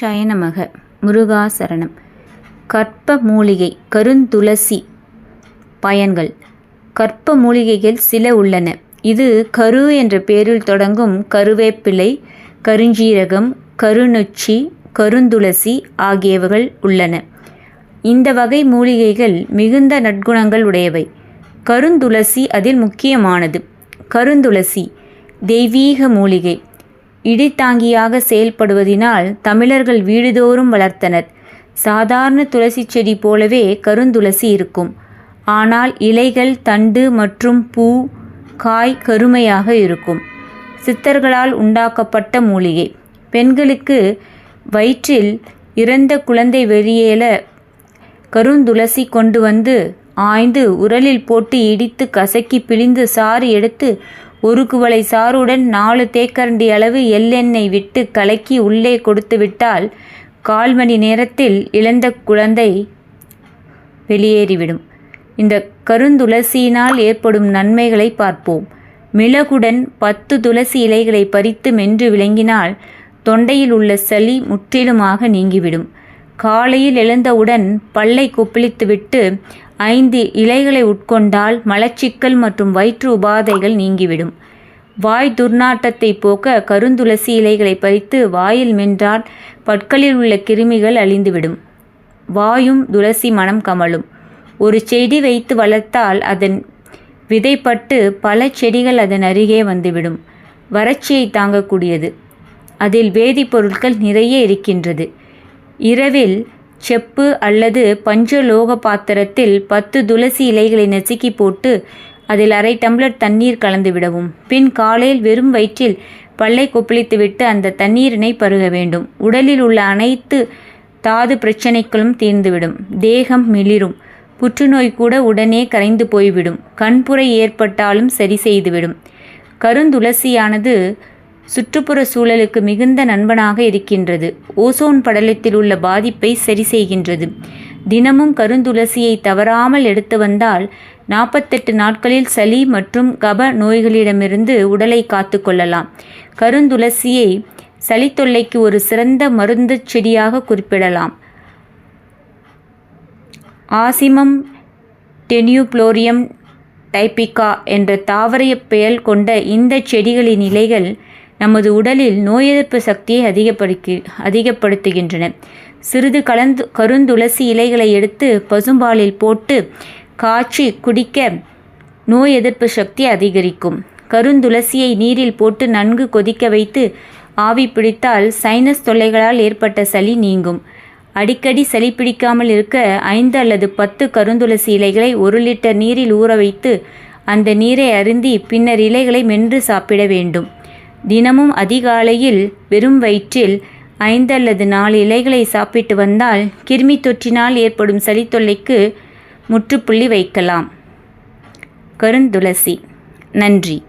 ஷாய நமக முருகாசரணம். கற்ப மூலிகை கருந்துளசி பயன்கள். கற்ப மூலிகைகள் சில உள்ளன. இது கரு என்ற பெயரில் தொடங்கும் கருவேப்பிலை கருஞ்சீரகம் கருநொச்சி கருந்துளசி ஆகியவைகள் உள்ளன. இந்த வகை மூலிகைகள் மிகுந்த நற்குணங்கள் உடையவை. கருந்துளசி அதில் முக்கியமானது. கருந்துளசி தெய்வீக மூலிகை. இடித்தாங்கியாக செயல்படுவதினால் தமிழர்கள் வீடுதோறும் வளர்த்தனர். சாதாரண துளசி செடி போலவே கருந்துளசி இருக்கும். ஆனால் இலைகள் தண்டு மற்றும் பூ காய் கருமையாக இருக்கும். சித்தர்களால் உண்டாக்கப்பட்ட மூலிகை. பெண்களுக்கு வயிற்றில் இறந்த குழந்தை வெளியேற கருந்துளசி கொண்டு வந்து ஆய்ந்து உரலில் போட்டு இடித்து கசக்கி பிழிந்து சாறு எடுத்து ஒரு குவளை சாறுடன் நாலு தேக்கரண்டி அளவு எள்ளெண்ணெய் விட்டு கலக்கி உள்ளே கொடுத்து விட்டால் கால் மணி நேரத்தில் இழந்த குழந்தை வெளியேறிவிடும். இந்த கருந்துளசியினால் ஏற்படும் நன்மைகளை பார்ப்போம். மிளகுடன் பத்து துளசி இலைகளை பறித்து மென்று விளங்கினால் தொண்டையில் உள்ள சளி முற்றிலுமாக நீங்கிவிடும். காலையில் எழுந்தவுடன் பல்லை கொப்பளித்துவிட்டு ஐந்து இலைகளை உட்கொண்டால் மலச்சிக்கல் மற்றும் வயிற்று உபாதைகள் நீங்கிவிடும். வாய் துர்நாட்டத்தை போக்க கருந்துளசி இலைகளை பறித்து வாயில் மென்றால் பற்களில் உள்ள கிருமிகள் அழிந்துவிடும். வாயும் துளசி மனம் கமலும் ஒரு செடி வைத்து வளர்த்தால் அதன் விதைப்பட்டு பல செடிகள் அதன் அருகே வந்துவிடும். வறட்சியை தாங்கக்கூடியது. அதில் வேதிப்பொருட்கள் நிறைய இருக்கின்றது. இரவில் செப்பு அல்லது பஞ்சலோக பாத்திரத்தில் பத்து துளசி இலைகளை நசுக்கி போட்டு அதில் அரை டம்ளர் தண்ணீர் கலந்து விடவும். பின் காலையில் வெறும் வயிற்றில் பல்லை கொப்பளித்துவிட்டு அந்த தண்ணீரினை பருக வேண்டும். உடலில் உள்ள அனைத்து தாது பிரச்சனைகளும் தீர்ந்துவிடும். தேகம் மிளிரும். புற்றுநோய் கூட உடனே கரைந்து போய்விடும். கண்புரை ஏற்பட்டாலும் சரி செய்துவிடும். கருந்துளசியானது சுற்றுப்புற சூழலுக்கு மிகுந்த நண்பனாக இருக்கின்றது. ஓசோன் படலத்தில் உள்ள பாதிப்பை சரி செய்கின்றது. தினமும் கருந்துளசியை தவறாமல் எடுத்து வந்தால் நாற்பத்தெட்டு நாட்களில் சளி மற்றும் கப நோய்களிடமிருந்து உடலை காத்து கொள்ளலாம். கருந்துளசியை சளி தொல்லைக்கு ஒரு சிறந்த மருந்து செடியாக குறிப்பிடலாம். ஆசிமம் டெனியூப்ளோரியம் டைபிகா என்ற தாவரப் பெயர் கொண்ட இந்த செடிகளின் இலைகள் நமது உடலில் நோய் எதிர்ப்பு சக்தியை அதிகப்படுத்தி அதிகப்படுத்துகின்றன. சிறிது கலந்து கருந்துளசி இலைகளை எடுத்து பசும்பாலில் போட்டு காய்ச்சி குடிக்க நோய் எதிர்ப்பு சக்தி அதிகரிக்கும். கருந்துளசியை நீரில் போட்டு நன்கு கொதிக்க வைத்து ஆவி பிடித்தால் சைனஸ் தொல்லைகளால் ஏற்பட்ட சளி நீங்கும். அடிக்கடி சளி பிடிக்காமல் இருக்க ஐந்து அல்லது பத்து கருந்துளசி இலைகளை ஒரு லிட்டர் நீரில் ஊற வைத்து அந்த நீரை அருந்தி பின்னர் இலைகளை மென்று சாப்பிட வேண்டும். தினமும் அதிகாலையில் வெறும் வயிற்றில் ஐந்து அல்லது நாலு இலைகளை சாப்பிட்டு வந்தால் கிருமி தொற்றினால் ஏற்படும் சளி தொல்லைக்கு முற்றுப்புள்ளி வைக்கலாம். கருந்துளசி. நன்றி.